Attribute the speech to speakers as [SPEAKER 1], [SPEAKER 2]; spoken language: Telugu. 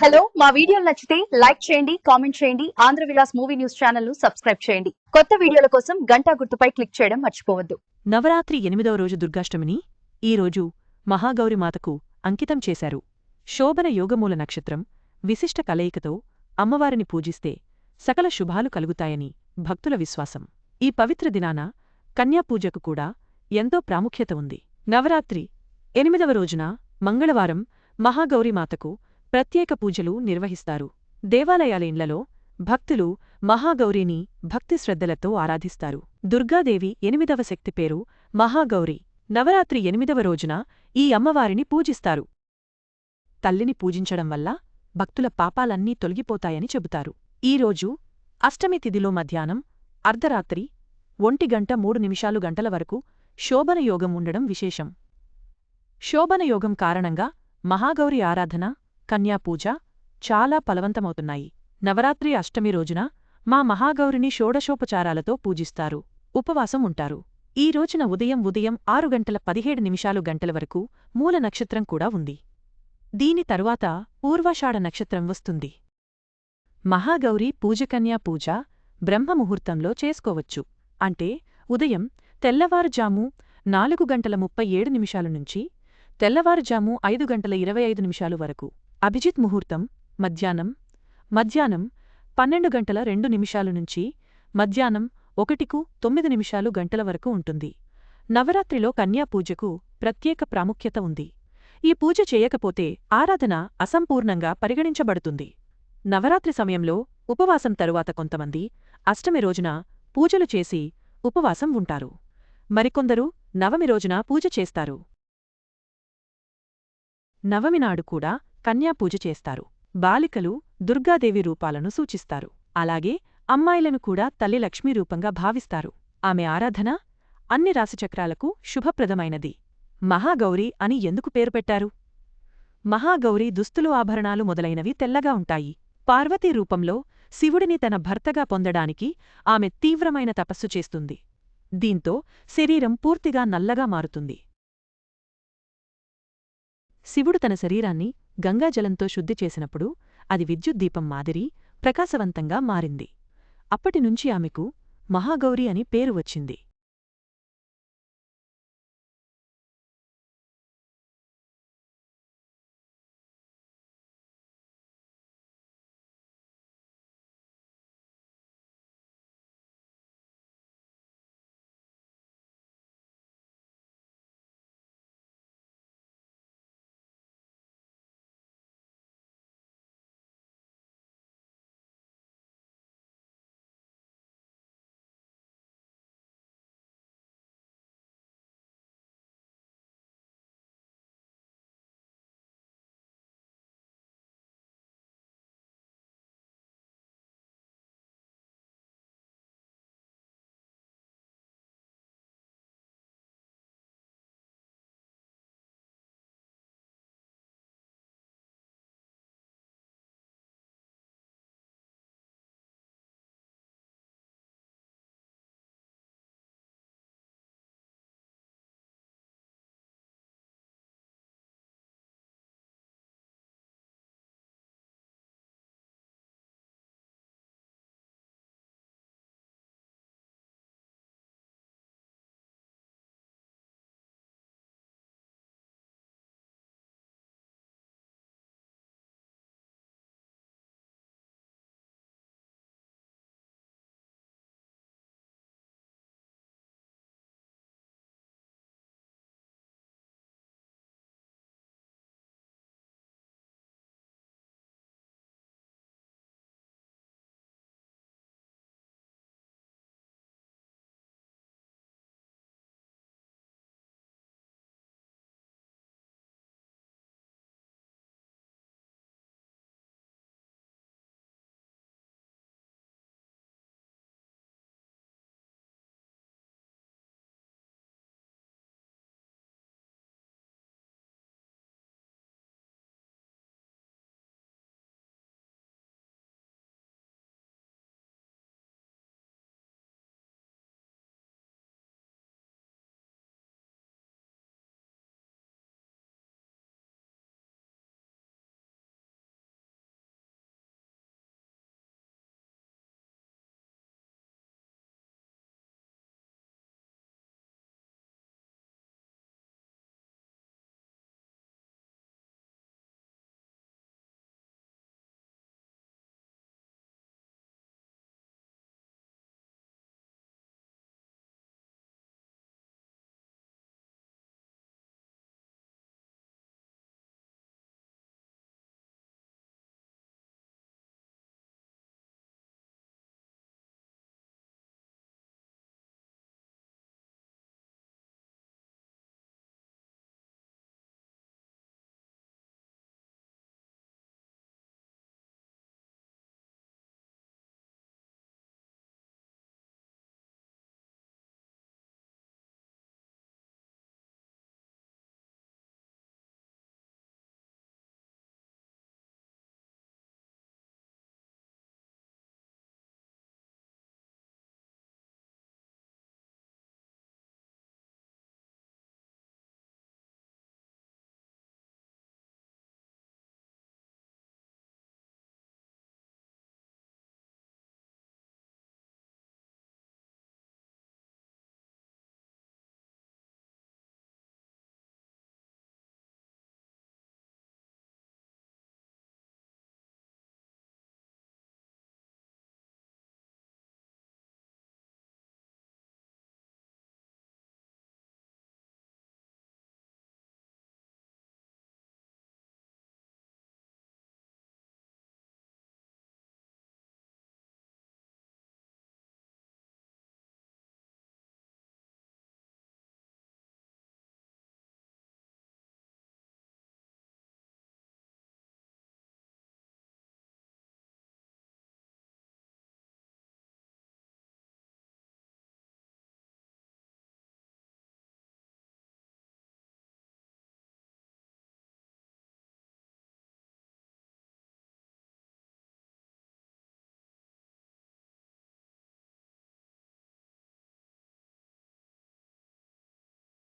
[SPEAKER 1] హలో మా వీడియోలు నచ్చితే లైక్ చేయండి కామెంట్ చేయండి ఆంధ్ర విలాస్ మూవీ న్యూస్ ఛానల్ను సబ్స్క్రైబ్ చేయండి. కొత్త వీడియోల కోసం గంటా గుర్తుపై క్లిక్ చేయడం మర్చిపోవద్దు.
[SPEAKER 2] నవరాత్రి ఎనిమిదవ రోజు దుర్గాష్టమిని ఈ రోజు మహాగౌరిమాతకు అంకితం చేశారు. శోభన యోగమూల నక్షత్రం విశిష్ట కలయికతో అమ్మవారిని పూజిస్తే సకల శుభాలు కలుగుతాయని భక్తుల విశ్వాసం. ఈ పవిత్ర దినాన కన్యాపూజకు కూడా ఎంతో ప్రాముఖ్యత ఉంది. నవరాత్రి ఎనిమిదవ రోజున మంగళవారం మహాగౌరిమాతకు ప్రత్యేక పూజలు నిర్వహిస్తారు. దేవాలయాల ఇండ్లలో భక్తులు మహాగౌరిని భక్తి శ్రద్ధలతో ఆరాధిస్తారు. దుర్గాదేవి ఎనిమిదవ శక్తి పేరు మహాగౌరి. నవరాత్రి ఎనిమిదవ రోజున ఈ అమ్మవారిని పూజిస్తారు. తల్లిని పూజించడం వల్ల భక్తుల పాపాలన్నీ తొలగిపోతాయని చెబుతారు. ఈరోజు అష్టమి తిథిలో మధ్యాహ్నం అర్ధరాత్రి ఒంటిగంట మూడు నిమిషాలు గంటల వరకు శోభనయోగం ఉండడం విశేషం. శోభనయోగం కారణంగా మహాగౌరి ఆరాధన కన్యాపూజ చాలా ఫలవంతమవుతున్నాయి. నవరాత్రి అష్టమి రోజున మా మహాగౌరిని షోడశోపచారాలతో పూజిస్తారు. ఉపవాసం ఉంటారు. ఈ రోజున ఉదయం ఉదయం ఆరు గంటల పదిహేడు నిమిషాలు గంటల వరకు మూల నక్షత్రం కూడా ఉంది. దీని తరువాత పూర్వాషాఢ నక్షత్రం వస్తుంది. మహాగౌరి పూజకన్యా పూజ బ్రహ్మముహూర్తంలో చేసుకోవచ్చు. అంటే ఉదయం తెల్లవారుజాము నాలుగు గంటల ముప్పై ఏడు నిమిషాలు నుంచి తెల్లవారుజాము ఐదు గంటల ఇరవై ఐదు నిమిషాలు వరకు అభిజిత్ ముహూర్తం మధ్యాహ్నం. మధ్యాహ్నం పన్నెండు గంటల రెండు నిమిషాలు నుంచి మధ్యాహ్నం ఒకటికు తొమ్మిది నిమిషాలు గంటల వరకు ఉంటుంది. నవరాత్రిలో కన్యాపూజకు ప్రత్యేక ప్రాముఖ్యత ఉంది. ఈ పూజ చేయకపోతే ఆరాధన అసంపూర్ణంగా పరిగణించబడుతుంది. నవరాత్రి సమయంలో ఉపవాసం తరువాత కొంతమంది అష్టమి రోజున పూజలు చేసి ఉపవాసం ఉంటారు. మరికొందరు నవమి రోజున పూజ చేస్తారు. నవమినాడు కూడా కన్యాపూజ చేస్తారు. బాలికలు దుర్గాదేవి రూపాలను సూచిస్తారు. అలాగే అమ్మాయిలను కూడా తల్లి లక్ష్మీ రూపంగా భావిస్తారు. ఆమె ఆరాధన అన్ని రాశిచక్రాలకు శుభప్రదమైనది. మహాగౌరి అని ఎందుకు పేరు పెట్టారు? మహాగౌరి దుస్తులు ఆభరణాలు మొదలైనవి తెల్లగా ఉంటాయి. పార్వతీ రూపంలో శివుడిని తన భర్తగా పొందడానికి ఆమె తీవ్రమైన తపస్సు చేస్తుంది. దీంతో శరీరం పూర్తిగా నల్లగా మారుతుంది. శివుడు తన శరీరాన్ని గంగాజలంతో శుద్ధి చేసినప్పుడు అది విద్యుద్దీపం మాదిరి ప్రకాశవంతంగా మారింది. అప్పటినుంచి ఆమెకు మహాగౌరి అని పేరు వచ్చింది.